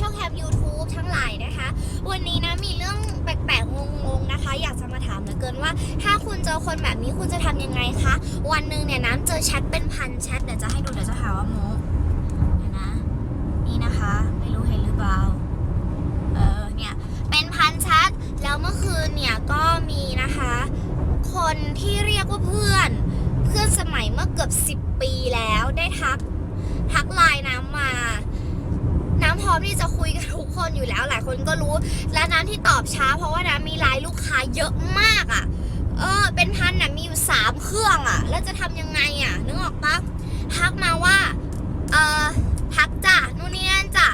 ช่องแคป YouTube ทั้งหลายนะคะ วันนี้นะมีเรื่องแปลกๆงงๆนะคะ อยากจะมาถามเหลือเกินว่า ถ้าคุณเจอคนแบบนี้คุณจะทำยังไงคะ วันหนึ่งเนี่ยน้ำเจอแชทเป็นพันแชทเดี๋ยวจะให้ดูเดี๋ยวจะหาว่าโมเดี๋ยวนะ นี่นะคะ ไม่รู้เห็นหรือเปล่าเออเนี่ยเป็นพันแชทแล้วเมื่อคืนเนี่ยก็มีนะคะ คนที่เรียกว่าเพื่อน เพื่อนสมัยเมื่อเกือบ 10 ปีแล้วได้ทักทักไลน์น้ำมา พร้อมที่จะคุยกับทุกคนอยู่แล้วหลายคนก็รู้ และน้ำที่ตอบช้า เพราะว่าน้ำมีไลน์ลูกค้าเยอะมากอะ่ะ เออ เป็นพันน่ะมีอยู่สามเครื่องอะ่ะ แล้วจะทำยังไงอะ่ะนึกออกปะทักมาว่า เออทักจ้ะนู่นนี่นั่นจ้ะ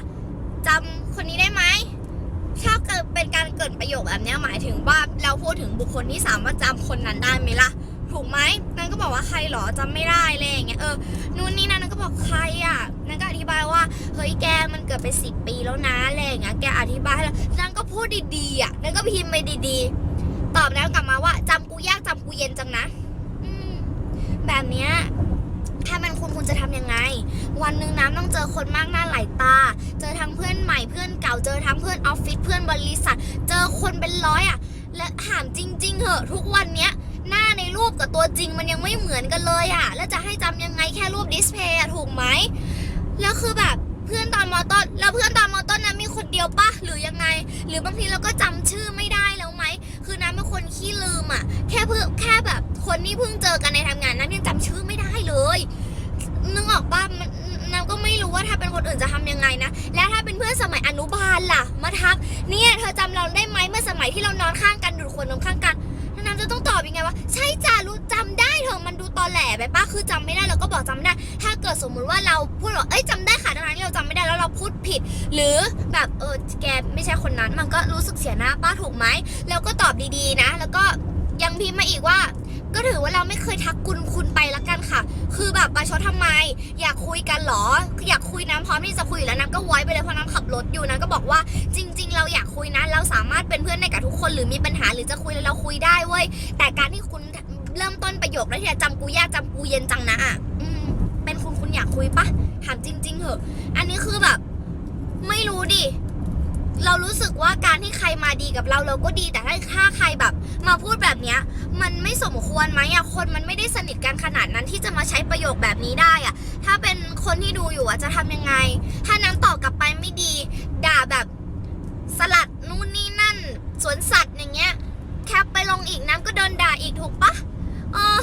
จำคนนี้ได้ไหมถ้าเกิดเป็นการเกิดประโยคแบบนี้หมายถึงว่าเราพูดถึงบุคคลที่สามารถจำคนนั้นได้ไหมล่ะ ถูกไหม บอกว่าใครหรอจำไม่ได้เลยอย่างเงี้ยเออนู่นนี่นั่นนั่นก็บอกใครอะนั่นก็อธิบายว่าเฮ้ยแกมันเกิดไปสิบปีแล้วนะอะไรอย่างเงี้ยแกอธิบายให้เรางก็พูดดีๆอะนั่นก็พิมพ์ไปดีๆ ตอบแล้วกลับมาว่าจำกูยากจำกูเย็นจังนะอืมแบบเนี้ยถ้ามันคุณคุณจะทำยังไง วันหนึ่งน้ำต้องเจอคนมากหน้าหลายตา เจอทั้งเพื่อนใหม่เพื่อนเก่าเจอทั้งเพื่อนออฟฟิศเพื่อนบริษัท เจอคนเป็นร้อยอะและถามจริง ๆเหอะทุกวันเนี้ย หน้าในรูปกับตัวจริงมันยังไม่เหมือนกันเลยอะแล้วจะให้จำยังไงแค่รูปดิสเพย์อะถูกไหมแล้วคือแบบเพื่อนตอนมอต้นแล้วเพื่อนตอนมอต้นนะมีคนเดียวปะหรือยังไง หรือบางทีเราก็จำชื่อไม่ได้แล้วไหมคือน้ำเป็นคนขี้ลืมอะแค่เพื่อแค่แบบคนที่เพิ่งเจอกันในทำงานน้ำยังจำชื่อไม่ได้เลยนึกออกปะน้ำก็ไม่รู้ว่าถ้าเป็นคนอื่นจะทำยังไงนะ แล้วถ้าเป็นเพื่อนสมัยอนุบาลล่ะ มาทัก เนี่ยเธอจำเราได้ไหมเมื่อสมัยที่เรานอนข้างกันดูดขวดนมข้างกัน จะต้องตอบยังไงว่าใช่จ้ารู้จำได้เธอมันดูตอแหลไปป้าคือจำไม่ได้เราก็บอกจำไม่ได้ ถ้าเกิดสมมุติว่าเราพูดว่าเอ้ยจำได้ค่ะทั้งที่เราจำไม่ได้แล้วเราพูดผิด หรือแบบเออแกไม่ใช่คนนั้น มันก็รู้สึกเสียหน้าป้าถูกไหมแล้วก็ตอบดีๆนะ แล้วก็ยังพิมพ์มาอีกว่า ก็ถือว่าเราไม่เคยทักคุณคุณไปละกันค่ะ คือแบบประชดทำไม อยากคุยกันเหรอ คุยน้ำพร้อมที่จะคุยอยู่แล้วน้ำก็ไว้ไปเลยเพราะน้ำขับรถอยู่นะก็บอกว่าจริง ๆ เราอยากคุยนะ เราสามารถเป็นเพื่อนได้กับทุกคนหรือมีปัญหาหรือจะคุยแล้วเราคุยได้เว้ยแต่การที่คุณเริ่มต้นประโยคแล้วที่จะจำกูยากจำกูเย็นจังนะอะอืมเป็นคุณคุณอยากคุยปะถามจริง ๆเหอะ อันนี้คือแบบ ไม่รู้ดิเรารู้สึกว่าการที่ใครมาดีกับเราเราก็ดีแต่ถ้าถ้าใครแบบ มาพูดแบบเนี้ย สมควรไหมอะคนมันไม่ได้สนิทกันขนาดนั้นที่จะมาใช้ประโยคแบบนี้ได้อะ ถ้าเป็นคนที่ดูอยู่อะจะทำยังไง ถ้าน้ำตอบกลับไปไม่ดี ด่าแบบสลัดนู่นนี่นั่น สวนสัตว์อย่างเงี้ย แคปไปลงอีกน้ำก็โดนด่าอีกถูกปะเออ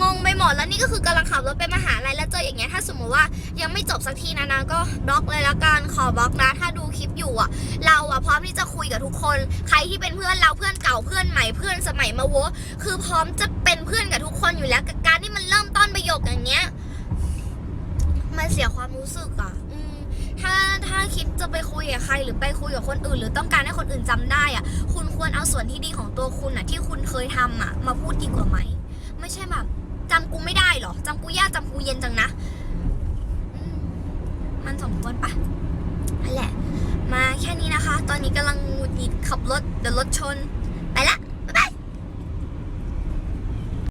งงไปหมดแล้วนี่ก็คือกำลังขับรถไปมหาลัยแล้วเจออย่างเงี้ยถ้าส ติว่ายังไม่จบสักทีนะนะก็บล็อกเลยละกันขอบล็อกนะถ้าดูคลิปอยู่อะเราอะพร้อมที่จะคุยกับทุกคน ใครที่เป็นเพื่อนเราเพื่อนเก่าเพื่อนใหม่เพื่อนสมัยมาโวะคือพร้อมจะเป็นเพื่อนกับทุกคนอยู่แล้วกับการที่มันเริ่มต้นประโยคอย่างเงี้ยมันเสียความรู้สึกอะถ้าถ้าคิดจะไปคุยกับใคร หรือไปคุยกับคนอื่น หรือต้องการให้คนอื่นจำได้อะ คุณควรเอาส่วนที่ดีของตัวคุณอะที่คุณเคยทำอะมาพูดดีกว่าไหม ไม่ใช่แบบจำกูไม่ได้หรอจำกูยากจำกูเย็นจังนะ สมควรปะนั่นแหละ มาแค่นี้นะคะ ตอนนี้กำลังหงุดหงิดขับรถเดี๋ยวรถชน